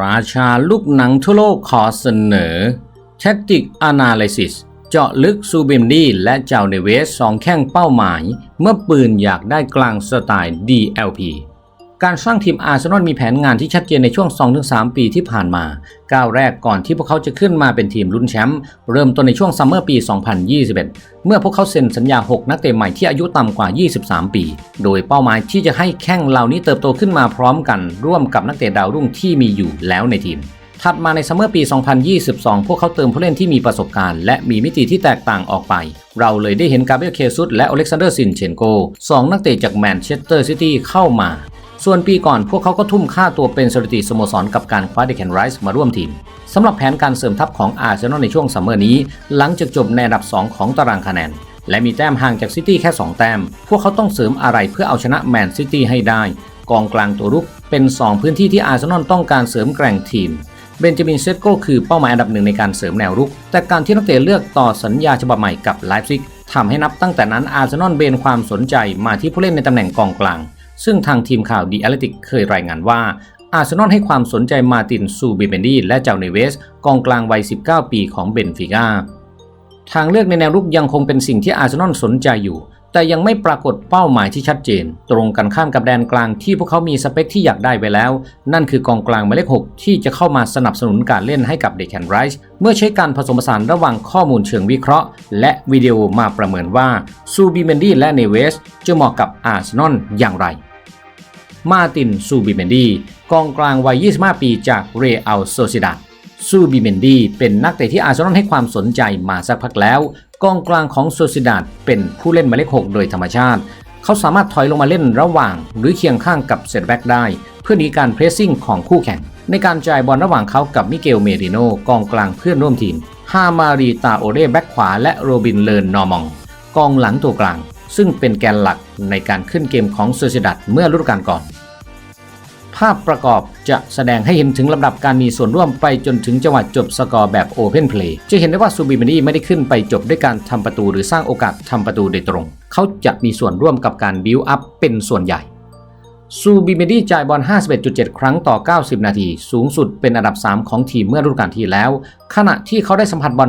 ราชาลูกหนังทั่วโลกขอเสนอ Tactic Analysis เจาะลึกซูเบมดีและเจ้าเนเวสสองแข้งเป้าหมาย เมื่อปืนอยากได้กลางสไตล์ DLP การสร้างทีมอาร์เซนอลมีแผนงานที่ชัดเจนในช่วง 2-3 ปีที่ผ่านมา ก้าวแรกก่อนที่พวกเขาจะขึ้นมาเป็นทีมลุ้นแชมป์เริ่มต้นในช่วงซัมเมอร์ปี 2021 เมื่อพวกเขาเซ็นสัญญา 6 นักเตะใหม่ที่อายุต่ำกว่า 23 ปี โดยเป้าหมายที่จะให้แข้งเหล่านี้เติบโตขึ้นมาพร้อมกัน ร่วมกับนักเตะดาวรุ่งที่มีอยู่แล้วในทีมถัดมาในซัมเมอร์ปี 2022 พวกเขาเติมผู้เล่นที่มีประสบการณ์ และมีมิติที่แตกต่างออกไป เราเลยได้เห็นกาเบรียลเคซุสและอเล็กซานเดอร์ซินเชนโกสองนักเตะจากแมนเชสเตอร์ซิตี้เข้ามา ส่วนปีก่อนพวกเขาก็ทุ่มค่าตัวเป็นสถิติสโมสรกับการคว้าเดคนไรส์มาร่วมทีมสำหรับแผนการเสริมทัพของอาร์เซนอลในช่วงซัมเมอร์นี้ หลังจากจบในอันดับ 2 ของตารางคะแนน และมีแต้มห่างจากซิตี้แค่ 2 แต้ม พวกเขาต้องเสริมอะไรเพื่อเอาชนะแมนซิตี้ให้ได้ กองกลางตัวรุกเป็น 2 พื้นที่ที่อาร์เซนอลต้องการเสริมแกร่งทีมเบนจามินเซตโก้คือเป้าหมายอันดับหนึ่งในการเสริมแนวรุก แต่การที่นักเตะเลือกต่อสัญญาฉบับใหม่กับไลฟ์ซิกทำให้นับตั้งแต่นั้นอาร์เซนอลเบนความสนใจมาที่ผู้เล่นในตำแหน่งกองกลาง ซึ่งทางทีมข่าวดีแอลติกเคยรายงานว่าอาร์เซนอลให้ความสนใจมาตินซูบิเบนดีและเจ้าเนเวส กองกลางวัย 19 ปีของเบนฟิก้าทางเลือกในแนวรุกยังคงเป็นสิ่งที่อาร์เซนอลสนใจอยู่ แต่ยังไม่ปรากฏเป้าหมายที่ชัดเจน ตรงกันข้ามกับแดนกลางที่พวกเขามีสเปคที่อยากได้ไว้แล้ว นั่นคือกองกลางหมายเลข 6 ที่จะเข้ามาสนับสนุนการเล่นให้กับเดคแคนไรส์เมื่อใช้การผสมผสานระหว่างข้อมูลเชิงวิเคราะห์ และวิดีโอมาประเมินว่าซูบิเมนดีและเนเวสจะเหมาะกับอาร์เซนอลอย่างไร มาตินซูบิเมนดีกองกลางวัย 25 ปีจากเรอัลโซซิดาดซูบิเมนดีเป็นนักเตะที่อาร์เซนอลให้ความสนใจมาสักพักแล้ว กองกลางของโซซิดาดเป็นผู้เล่นหมายเลข6โดยธรรมชาติ เขาสามารถถอยลงมาเล่นระหว่าง หรือเคียงข้างกับเซตแบ็กได้ เพื่อหนีการเพรสซิ่งของคู่แข่ง ในการจ่ายบอลระหว่างเขากับมิเกลเมริโนกองกลางเพื่อนร่วมทีมฮามารีตาโอเรแบ็กขวาและโรบินเลินนอมอง กองหลังตัวกลาง ซึ่งเป็นแกนหลักในการขึ้นเกมของเซอร์ซิดัตเมื่อฤดูกาลก่อน ภาพประกอบจะแสดงให้เห็นถึงลำดับการมีส่วนร่วมไปจนถึงจังหวะจบสกอร์แบบโอเพนเพลย์จะเห็นได้ว่าซูบิมานีไม่ได้ขึ้นไปจบด้วยการทำประตูหรือสร้างโอกาสทำประตูโดยตรง เขาจะมีส่วนร่วมกับการบิวอัพเป็นส่วนใหญ่ ซูบิเมดี้จ่ายบอล 51.7 ครั้งต่อ 90 นาที สูงสุดเป็นอันดับ 3 ของทีมเมื่อฤดูกาลที่แล้ว ขณะที่เขาได้สัมผัสบอล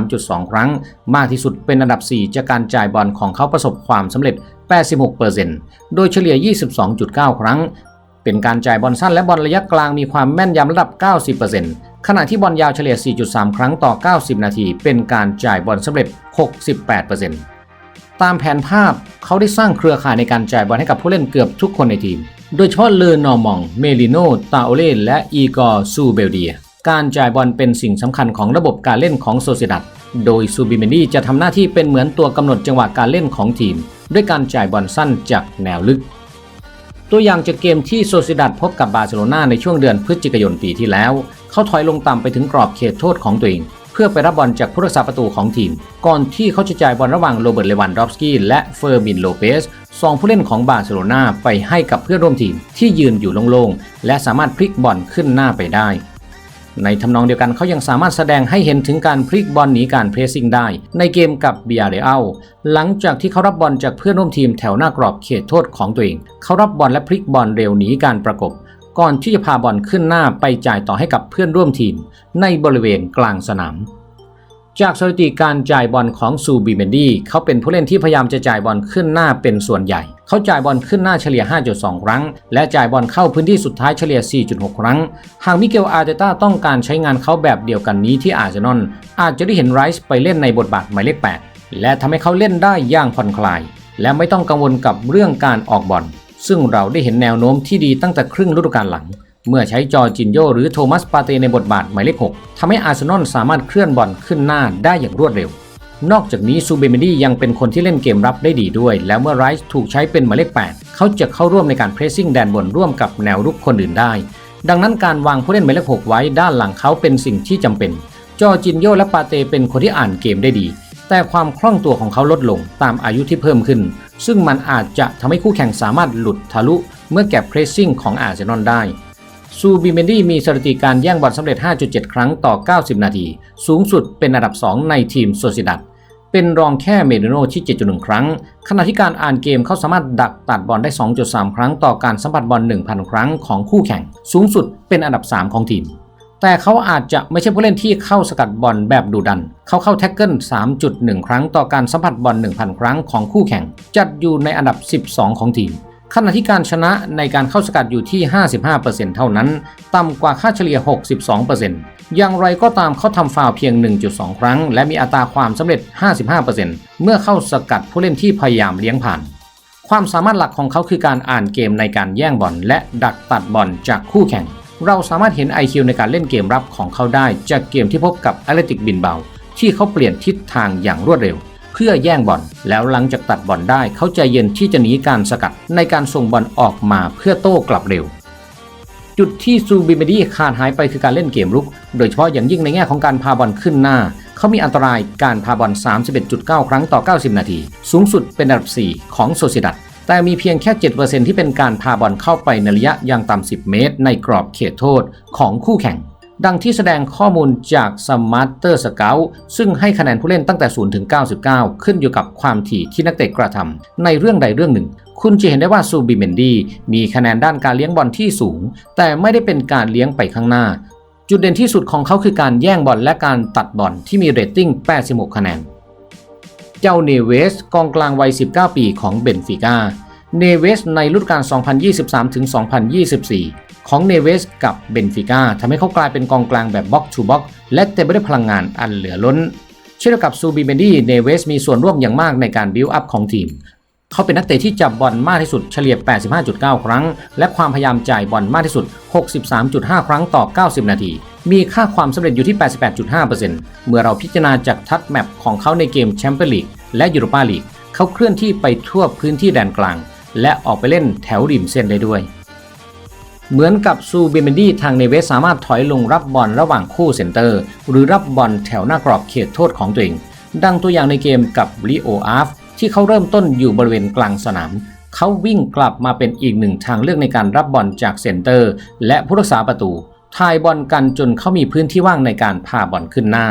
63.2 ครั้ง มากที่สุดเป็นอันดับ 4 จากการจ่ายบอลของเขาประสบความสำเร็จ 86%โดยเฉลี่ย 22.9 ครั้ง เป็นการจ่ายบอลสั้นและบอลระยะกลางมีความแม่นยำระดับ 90%ขณะที่บอลยาวเฉลี่ย 4.3 ครั้งต่อ 90 นาที เป็นการจ่ายบอลสำเร็จ 68% ตามแผนภาพเขาได้สร้างเครือข่ายในการจ่ายบอลให้กับผู้เล่นเกือบทุกคนในทีม โดยเฉพาะเลอนอร์มอง เมลิโน ตาโอเล่และอีกอร์ซูเบลเดีย การจ่ายบอลเป็นสิ่งสำคัญของระบบการเล่นของโซเซดัดโดยซูบิเมนดีจะทำหน้าที่เป็นเหมือนตัวกำหนดจังหวะการเล่นของทีม ด้วยการจ่ายบอลสั้นจากแนวลึก ตัวอย่างจากเกมที่โซซิดัดพบกับบาร์เซโลนาในช่วงเดือนพฤศจิกายนปีที่แล้ว เขาถอยลงต่ำไปถึงกรอบเขตโทษของตัวเอง พื่อไปรับบอลจากผู้รักษาประตูของทีม ก่อนที่เขาจะจ่ายบอลระหว่างโรเบิร์ตเลวันดอฟสกี้และเฟอร์มินโลเปสสองผู้เล่นของบาร์เซโลนาไปให้กับเพื่อนร่วมทีมที่ยืนอยู่โล่งๆ และสามารถพลิกบอลขึ้นหน้าไปได้ ในทำนองเดียวกันเขายังสามารถแสดงให้เห็นถึงการพลิกบอลหนีการเพรสซิ่งได้ ในเกมกับเบียร์เรอัลหลังจากที่เขารับบอลจากเพื่อนร่วมทีมแถวหน้ากรอบเขตโทษของตัวเอง เขารับบอลและพลิกบอลเร็วหนีการประกบ ก่อนที่จะพาบอลขึ้นหน้าไปจ่ายต่อให้กับเพื่อนร่วมทีมในบริเวณกลางสนาม จากสถิติการจ่ายบอลของซูบิเมนดีเขาเป็นผู้เล่นที่พยายามจะจ่ายบอลขึ้นหน้าเป็นส่วนใหญ่ เขาจ่ายบอลขึ้นหน้าเฉลี่ย 5.2 ครั้ง และจ่ายบอลเข้าพื้นที่สุดท้ายเฉลี่ย 4.6 ครั้ง หากมิเกลอาร์เตต้าต้องการใช้งานเขาแบบเดียวกันนี้ที่อาร์เซนอลอาจจะได้เห็นไรส์ไปเล่นในบทบาทหมายเลข 8 และทำให้เขาเล่นได้อย่างผ่อนคลาย และไม่ต้องกังวลกับเรื่องการออกบอล ซึ่งเราได้เห็นแนวโน้มที่ดีตั้งแต่ครึ่งฤดูกาลหลัง เมื่อใช้จอร์จินโยหรือโทมัสปาเตในบทบาทหมายเลข 6ทำให้อาร์เซนอลสามารถเคลื่อนบอลขึ้นหน้าได้อย่างรวดเร็ว นอกจากนี้ซูเบเมดี้ยังเป็นคนที่เล่นเกมรับได้ดีด้วย แล้วเมื่อไรส์ถูกใช้เป็นหมายเลข 8 เขาจะเข้าร่วมในการเพรสซิ่งแดนบนร่วมกับแนวรุกคนอื่นได้ ดังนั้นการวางผู้เล่นหมายเลข 6 ไว้ด้านหลังเขาเป็นสิ่งที่จำเป็น จอร์จินโยและปาเตเป็นคนที่อ่านเกมได้ดี แต่ความคล่องตัวของเขาลดลงตามอายุที่เพิ่มขึ้น ซึ่งมันอาจจะทำให้คู่แข่งสามารถหลุดทะลุเมื่อแก็บเพรสซิ่งของอาร์เซนอลได้ซูบิเมนดี้มีสถิติการแย่งบอลสำเร็จ 5.7 ครั้งต่อ 90 นาที สูงสุดเป็นอันดับ 2 ในทีมโซซิดัดเป็นรองแค่เมดิโนที่ 7.1 ครั้ง ขณะที่การอ่านเกมเขาสามารถดักตัดบอลได้ 2.3 ครั้งต่อการสัมผัสบอล 1,000 ครั้งของคู่แข่ง สูงสุดเป็นอันดับ 3 ของทีม แต่เขาอาจจะไม่ใช่ผู้เล่นที่เข้าสกัดบอลแบบดุดัน เขาเข้าแท็กเกิล 3.1 ครั้งต่อการสัมผัสบอล 1,000 ครั้งของคู่แข่ง จัดอยู่ในอันดับ 12 ของทีม ขณะที่การชนะในการเข้าสกัดอยู่ที่ 55%เท่านั้น ต่ำกว่าค่าเฉลี่ย 62%อย่างไรก็ตามเขาทำฟาวเพียง 1.2 ครั้ง และมีอัตราความสำเร็จ 55%เมื่อเข้าสกัดผู้เล่นที่พยายามเลี้ยงผ่าน ความสามารถหลักของเขาคือการอ่านเกมในการแย่งบอลและดักตัดบอลจากคู่แข่ง เราสามารถเห็น IQ ในการเล่นเกมรับของเขาได้ จากเกมที่พบกับแอตเลติกบินเบา ที่เขาเปลี่ยนทิศทางอย่างรวดเร็ว เพื่อแย่งบอลแล้วหลังจากตัดบอลได้ เขาใจเย็นที่จะหนีการสกัดในการส่งบอลออกมาเพื่อโต้กลับเร็ว จุดที่ซูบิเมดี้ขาดหายไปคือการเล่นเกมรุก โดยเฉพาะอย่างยิ่งในแง่ของการพาบอลขึ้นหน้า เขามีอันตรายการพาบอล31.9 ครั้งต่อ 90 นาที สูงสุดเป็นอันดับ 4 ของโซซิดัด แต่มีเพียงแค่ 7%ที่เป็นการพาบอลเข้าไปในระยะอย่างต่ำ 10 เมตร ในกรอบเขตโทษของคู่แข่ง ดังที่แสดงข้อมูลจาก Smarter Scout ซึ่งให้คะแนนผู้เล่นตั้งแต่ 0 ถึง 99 ขึ้นอยู่กับความถี่ที่นักเตะกระทำในเรื่องใดเรื่องหนึ่ง คุณจะเห็นได้ว่าซูบิเมนดีมีคะแนนด้านการเลี้ยงบอลที่สูง แต่ไม่ได้เป็นการเลี้ยงไปข้างหน้า จุดเด่นที่สุดของเขาคือการแย่งบอลและการตัดบอลที่มีเรตติ้ง 86 คะแนน เจ้าเนเวสกองกลางวัย 19 ปีของเบนฟิก้า เนเวสในฤดูกาล 2023-2024 ของเนเวสกับเบนฟิก้าทำให้เขากลายเป็นกองกลางแบบบ็อกทูบ็อกและเต็มไปด้วยพลังงานอันเหลือล้น เช่นกับซูบิเบนดี้เนเวสมีส่วนร่วมอย่างมากในการบิวอัพของทีม เขาเป็นนักเตะที่จับบอลมากที่สุดเฉลี่ย 85.9 ครั้ง และความพยายามจ่ายบอลมากที่สุด 63.5 ครั้งต่อ 90 นาที มีค่าความสำเร็จอยู่ที่ 88.5%เมื่อเราพิจารณาจากทัดแมปของเขาในเกมแชมเปี้ยนลีกและยูโรปาลีกเขาเคลื่อนที่ไปทั่วพื้นที่แดนกลาง และออกไปเล่นแถวริมเส้นได้ด้วย เหมือนกับซูเบเมนดี้ทางเนเวสสามารถถอยลงรับบอลระหว่างคู่เซนเตอร์ หรือรับบอลแถวหน้ากรอบเขตโทษของตัวเอง ดังตัวอย่างในเกมกับลิโออาฟที่เขาเริ่มต้นอยู่บริเวณกลางสนามเขาวิ่งกลับมาเป็นอีกหนึ่งทางเลือกในการรับบอลจากเซนเตอร์ และผู้รักษาประตู ทายบอลกันจนเขามีพื้นที่ว่างในการพาบอลขึ้นหน้า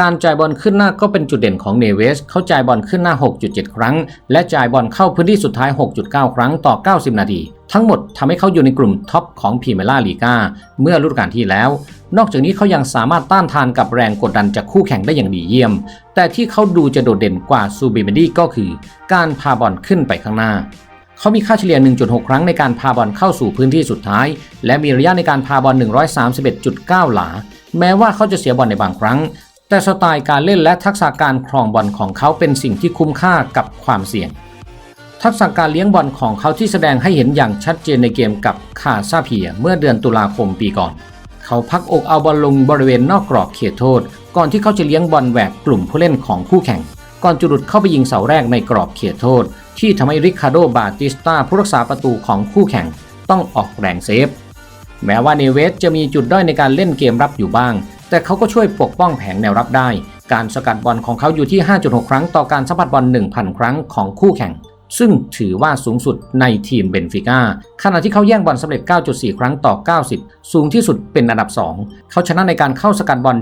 การจ่ายบอลขึ้นหน้าก็เป็นจุดเด่นของเนเวส เขาจ่ายบอลขึ้นหน้า 6.7 ครั้ง และจ่ายบอลเข้าพื้นที่สุดท้าย 6.9 ครั้งต่อ 90 นาที ทั้งหมดทำให้เขาอยู่ในกลุ่มท็อปของพรีเมียร์ลีกาเมื่อฤดูกาลที่แล้ว นอกจากนี้เขายังสามารถต้านทานกับแรงกดดันจากคู่แข่งได้อย่างดีเยี่ยม แต่ที่เขาดูจะโดดเด่นกว่าซูบิเมดี้ก็คือ การพาบอลขึ้นไปข้างหน้า เขามีค่าเฉลี่ย 1.6 ครั้งในการพาบอลเข้าสู่พื้นที่สุดท้าย และมีระยะในการพาบอล 131.9 หลา แม้ว่าเขาจะเสียบอลในบางครั้ง แต่สไตล์การเล่นและทักษะการครองบอลของเขาเป็นสิ่งที่คุ้มค่ากับความเสี่ยง ทักษะการเลี้ยงบอลของเขาที่แสดงให้เห็นอย่างชัดเจนในเกมกับคาซาเพียเมื่อเดือนตุลาคมปีก่อน เขาพักอกเอาบอลลงบริเวณนอกกรอบเขตโทษ ก่อนที่เขาจะเลี้ยงบอลแหวกกลุ่มผู้เล่นของคู่แข่ง ก่อนจะหลุดเข้าไปยิงเสาแรกในกรอบเขตโทษ ที่ทำให้ริคาโดบาติสตาผู้รักษาประตูของคู่แข่งต้องออกแรงเซฟ แม้ว่าเนเวสจะมีจุดด้อยในการเล่นเกมรับอยู่บ้าง แต่เขาก็ช่วยปกป้องแผงแนวรับได้ การสกัดบอลของเขาอยู่ที่ 5.6 ครั้งต่อการสัมผัสบอล 1,000 ครั้งของคู่แข่ง ซึ่งถือว่าสูงสุดในทีมเบนฟิก้าขณะที่เขาแย่งบอลสำเร็จ 9.4 ครั้งต่อ 90 สูงที่สุดเป็นอันดับ 2 เขาชนะในการเข้าสกัดบอล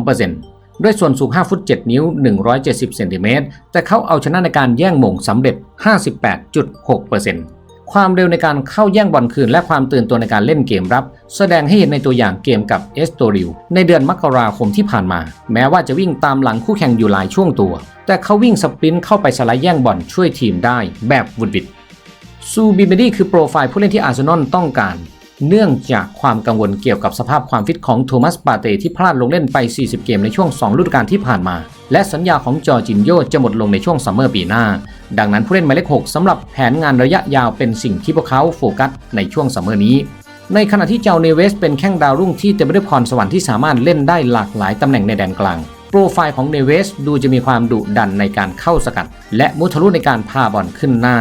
72% ด้วยส่วนสูง 5 ฟุต 7 นิ้ว 170 เซนติเมตร แต่เขาเอาชนะในการแย่งหม่งสำเร็จ 58.6%ความเร็วในการเข้าแย่งบอลคืนและความตื่นตัวในการเล่นเกมรับ แสดงให้เห็นในตัวอย่างเกมกับเอสโตริวในเดือนมกราคมที่ผ่านมา แม้ว่าจะวิ่งตามหลังคู่แข่งอยู่หลายช่วงตัว แต่เขาวิ่งสปรินต์เข้าไปสไลด์แย่งบอลช่วยทีมได้แบบวุดบิดซูบิเมดี้คือโปรไฟล์ผู้เล่นที่อาร์เซนอลต้องการ เนื่องจากความกังวลเกี่ยวกับสภาพความฟิตของโทมัสปาเต้ที่พลาดลงเล่นไป 40 เกมในช่วง 2 ฤดูกาลที่ผ่านมา และสัญญาของจอจินโยจะหมดลงในช่วงซัมเมอร์ปีหน้า ดังนั้นผู้เล่นหมายเลข 6สำหรับแผนงานระยะยาวเป็นสิ่งที่พวกเขาโฟกัสในช่วงซัมเมอร์นี้ ในขณะที่เจ้าเนเวสเป็นแข้งดาวรุ่งที่เต็มไปด้วยพรสวรรค์ที่สามารถเล่นได้หลากหลายตำแหน่งในแดนกลางโปรไฟล์ของเนเวสดูจะมีความดุดันในการเข้าสกัด และมุทะลุในการพาบอลขึ้นหน้า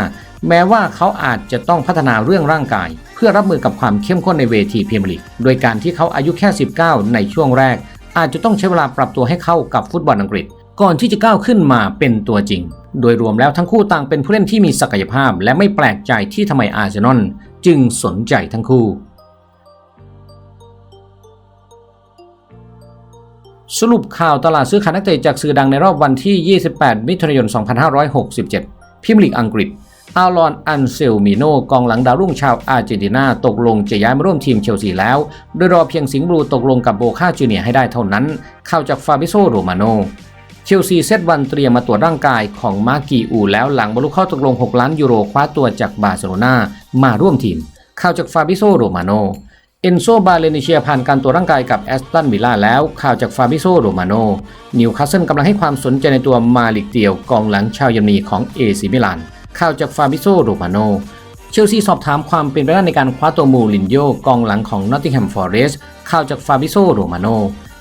แม้ว่าเขาอาจจะต้องพัฒนาเรื่องร่างกาย เพื่อรับมือกับความเข้มข้นในเวทีพรีเมียร์ลีกโดยการที่เขาอายุแค่ 19 ในช่วงแรก อาจจะต้องใช้เวลาปรับตัวให้เข้ากับฟุตบอลอังกฤษ ก่อนที่จะก้าวขึ้นมาเป็นตัวจริง โดยรวมแล้วทั้งคู่ต่างเป็นผู้เล่นที่มีศักยภาพ และไม่แปลกใจที่ทำไมอาร์เซนอลจึงสนใจทั้งคู่สรุปข่าวตลาดซื้อขายนักเตะจากสื่อดังในรอบวันที่ 28 มิถุนายน 2567 พิมพ์ลีกอังกฤษ อาลอนอันเซลมิโนกองหลังดาวรุ่งชาวอาร์เจนตินาตกลงจะย้ายมาร่วมทีมเชลซีแล้ว โดยรอเพียงสิงห์บลูตกลงกับโบคาจูเนียให้ได้เท่านั้นเข้าจากฟาบิโซโรมาโนเชลซีเซตวันเตรียมมาตรวจร่างกายของมากีอูแล้วหลังบรรลุข้อตกลง 6 ล้านยูโรคว้าตัวจากบาร์เซโลนามาร่วมทีม ข่าวจากฟาบิโซโรมาโนเอนโซบาเลนิเชียผ่านการตรวจร่างกายกับแอสตันวิลล่าแล้ว ข่าวจากฟาบิโซโรมาโนนิวคาสเซิลกำลังให้ความสนใจในตัวมาลิกเตียวกองหลังชาวเยอรมนีของเอซิมิลาน ข่าวจากฟาบิโซโรมาโน เชลซีสอบถามความเป็นไปได้ในการคว้าตัวมูรินโญ่กองหลังของนอตติงแฮมฟอร์เรสต์ข่าวจากฟาบิโซโรมาโน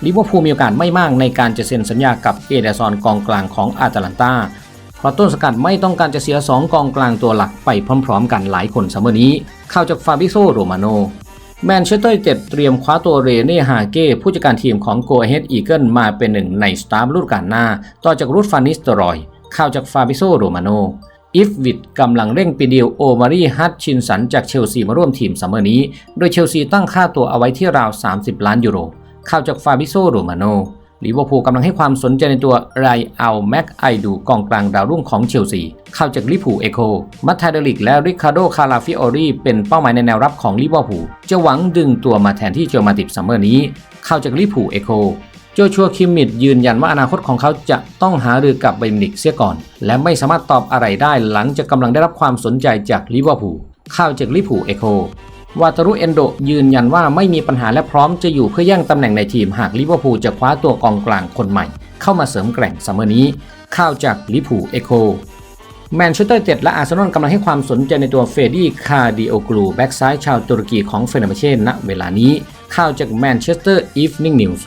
ลิเวอร์พูลมีโอกาสไม่มากในการจะเซ็นสัญญากับเอเดซอนกองกลางของอาตแลนตาเพราะต้นสกัดไม่ต้องการจะเสีย 2 กองกลางตัวหลักไปพร้อม ๆ กันหลายคนเสมอนี้ ข่าวจากฟาบิโซโรมาโนแมนเชสเตอร์เต็ดเตรียมคว้าตัวเรเน่ฮาเก้ผู้จัดการทีมของโกเฮดอีเกิลมาเป็นหนึ่งในสตาฟฤดูกาลหน้า ต่อจากรูดฟานิสตรอย ข่าวจากฟาบิโซโรมาโน อิฟวิดกำลังเร่งปีดีลโอมารีฮัตชินสันจากเชลซีมาร่วมทีมซัมเมอร์นี้ โดยเชลซีตั้งค่าตัวเอาไว้ที่ราว 30 ล้านยูโร ข่าวจากฟาบิโซโรมาโนลิเวอร์พูลกำลังให้ความสนใจในตัวไรอัลแม็กไอดูกองกลางดาวรุ่งของเชลซีข่าวจากลิพูเอโค มัตไทเดลิกและริคาโดคาราฟิโอรีเป็นเป้าหมายในแนวรับของลิเวอร์พูลจะหวังดึงตัวมาแทนที่เจอมาติบซัมเมอร์นี้ข่าวจากลิพูเอโค โจชัวคิมมิดยืนยันว่าอนาคตของเขาจะต้องหารือกับไบมินิกเสียก่อน และไม่สามารถตอบอะไรได้หลังจากกำลังได้รับความสนใจจากลิเวอร์พูลข่าวจากลิพูเอโควาตารุเอนโดยืนยันว่าไม่มีปัญหาและพร้อมจะอยู่เพื่อแย่งตำแหน่งในทีมหากลิเวอร์พูลจะคว้าตัวกองกลางคนใหม่ เข้ามาเสริมแกร่งซัมเมอร์นี้ข่าวจากลิพูเอโคแมนเชสเตอร์เต็ดและอาร์เซนอลกำลังให้ความสนใจในตัวเฟดี้คาร์ดิโอกลูแบ็กซ้ายชาวตุรกีของเฟเนเบเช่ณเวลานี้ข่าวจากแมนเชสเตอร์อีฟนิ่งนิวส์